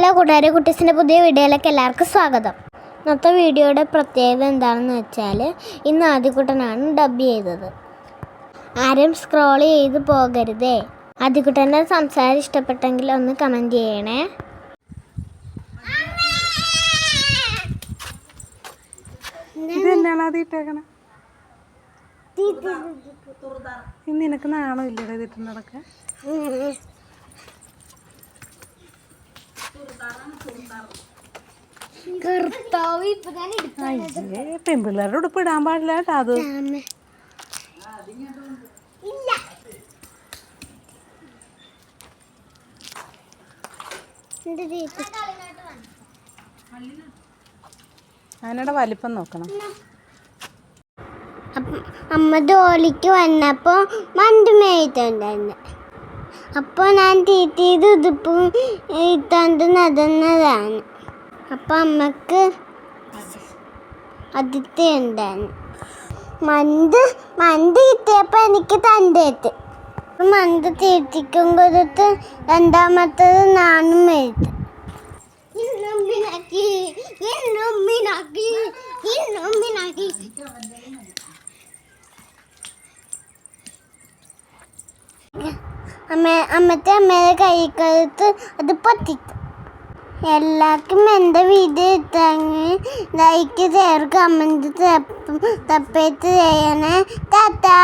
Hello കൂട്ടുകാരെ കുട്ടീസിന്റെ പുതിയ വീഡിയോയിലേക്ക് എല്ലാവർക്കും സ്വാഗതം. ഇന്നത്തെ വീഡിയോയുടെ പ്രത്യേകത എന്താണെന്ന് വെച്ചാൽ ഇന്ന് ആദ്യക്കുട്ടനാണ് ഡബ് ചെയ്തത്. ആരും സ്ക്രോൾ ചെയ്ത് പോകരുതേ. ആദ്യക്കുട്ടന്റെ സംസാരം ഇഷ്ടപ്പെട്ടെങ്കിൽ ഒന്ന് കമന്റ് ചെയ്യണേ. ഇന്ന് നിനക്ക് നാണോ ഇല്ലടേ ഇതിട്ടുണ്ടൊക്കെ പെൺപിള്ളേരുടെ ഉടുപ്പ് ഇടാൻ പാടില്ല കേട്ടോ അത് അതിനോട് വലിപ്പം നോക്കണം. അമ്മ ജോലിക്ക് വന്നപ്പോൾ മന്ത് മേയിട്ടുണ്ടായിരുന്നു അപ്പോൾ ഞാൻ തീറ്റീത് ഉതുപ്പ് ഇത്തണ്ട് നടന്നതാണ്. അപ്പം അമ്മയ്ക്ക് അതിഥി മന്ത് മന്ത് കിട്ടിയപ്പോൾ എനിക്ക് തണ്ടേറ്റ്. മന്ത് തീറ്റിക്കും കൊടുത്ത് രണ്ടാമത്തത് നാണും എഴുത്ത് അമ്മ അമ്മത്തെ അമ്മയുടെ കൈ കഴുത്ത് അത് പൊട്ടിക്കും എല്ലാവർക്കും എന്റെ വീഡിയോ ഇട്ടെങ്കിൽ ലൈക്ക് ഷെയർ കമന്റ് തപ്പേറ്റ് ചെയ്യണേ. ടാറ്റാ.